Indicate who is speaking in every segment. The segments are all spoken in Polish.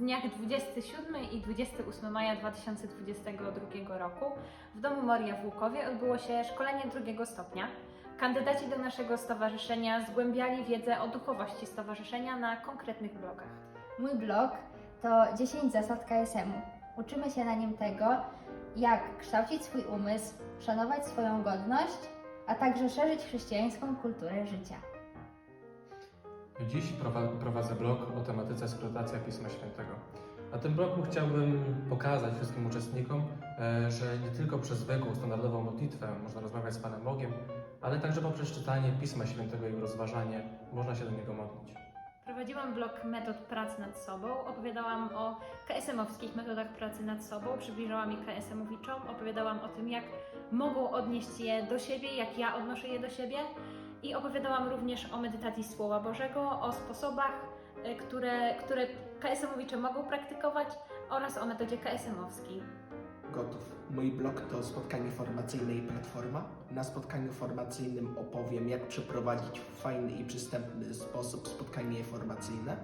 Speaker 1: dniach 27 i 28 maja 2022 roku w Domu Moria w Łukowie odbyło się szkolenie drugiego stopnia. Kandydaci do naszego stowarzyszenia zgłębiali wiedzę o duchowości stowarzyszenia na konkretnych blokach.
Speaker 2: Mój blog to 10 zasad KSM-u. Uczymy się na nim tego, jak kształcić swój umysł, szanować swoją godność, a także szerzyć chrześcijańską kulturę życia.
Speaker 3: Dziś prowa- prowadzę blog o tematyce skrotacja Pisma Świętego. Na tym blogu chciałbym pokazać wszystkim uczestnikom, e, że nie tylko przez zwykłą, standardową modlitwę można rozmawiać z Panem Bogiem, ale także poprzez czytanie Pisma Świętego i rozważanie można się do niego modlić.
Speaker 1: Prowadziłam blog metod pracy nad sobą, opowiadałam o KSM-owskich metodach pracy nad sobą, przybliżałam je KSM-owiczom, opowiadałam o tym, jak mogą odnieść je do siebie, jak ja odnoszę je do siebie i opowiadałam również o medytacji Słowa Bożego, o sposobach, y, które, które KSM-owicze mogą praktykować oraz o metodzie KSM-owskiej.
Speaker 4: Gotów. Mój blog to spotkanie formacyjne i platforma. Na spotkaniu formacyjnym opowiem, jak przeprowadzić w fajny i przystępny sposób spotkanie formacyjne.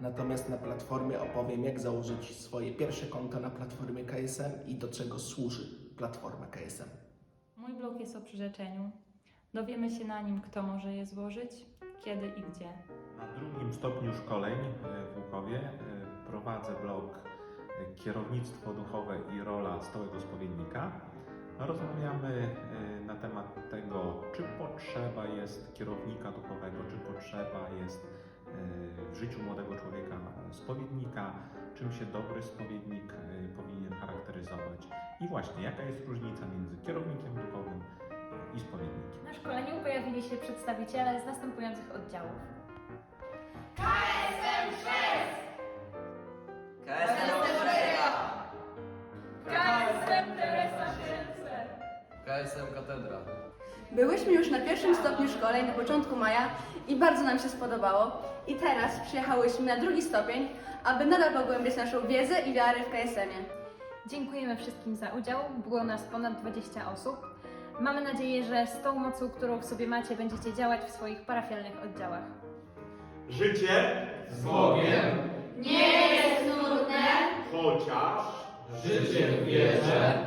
Speaker 4: Natomiast na platformie opowiem, jak założyć swoje pierwsze konto na platformie KSM i do czego służy platforma KSM.
Speaker 5: Mój blog jest o przyrzeczeniu. Dowiemy się na nim, kto może je złożyć, kiedy i gdzie.
Speaker 6: Na drugim stopniu szkoleń e, w Łukowie e, prowadzę blog e, Kierownictwo duchowe i rola stałego spowiednika. Rozmawiamy na temat tego, czy potrzeba jest kierownika duchowego, czy potrzeba jest w życiu młodego człowieka spowiednika, czym się dobry spowiednik powinien charakteryzować i właśnie jaka jest różnica między kierownikiem duchowym i spowiednikiem.
Speaker 1: Szkoleniu pojawili się przedstawiciele z następujących oddziałów.
Speaker 7: KSM Katedra.
Speaker 8: Byłyśmy już na pierwszym stopniu szkoleń na początku maja i bardzo nam się spodobało. I teraz przyjechałyśmy na drugi stopień, aby nadal pogłębiać naszą wiedzę i wiarę w KSM-ie.
Speaker 1: Dziękujemy wszystkim za udział. Było nas ponad 20 osób. Mamy nadzieję, że z tą mocą, którą w sobie macie, będziecie działać w swoich parafialnych oddziałach.
Speaker 9: Życie
Speaker 7: Z Bogiem
Speaker 2: Nie jest nudne,
Speaker 9: chociaż
Speaker 7: życie w wierze.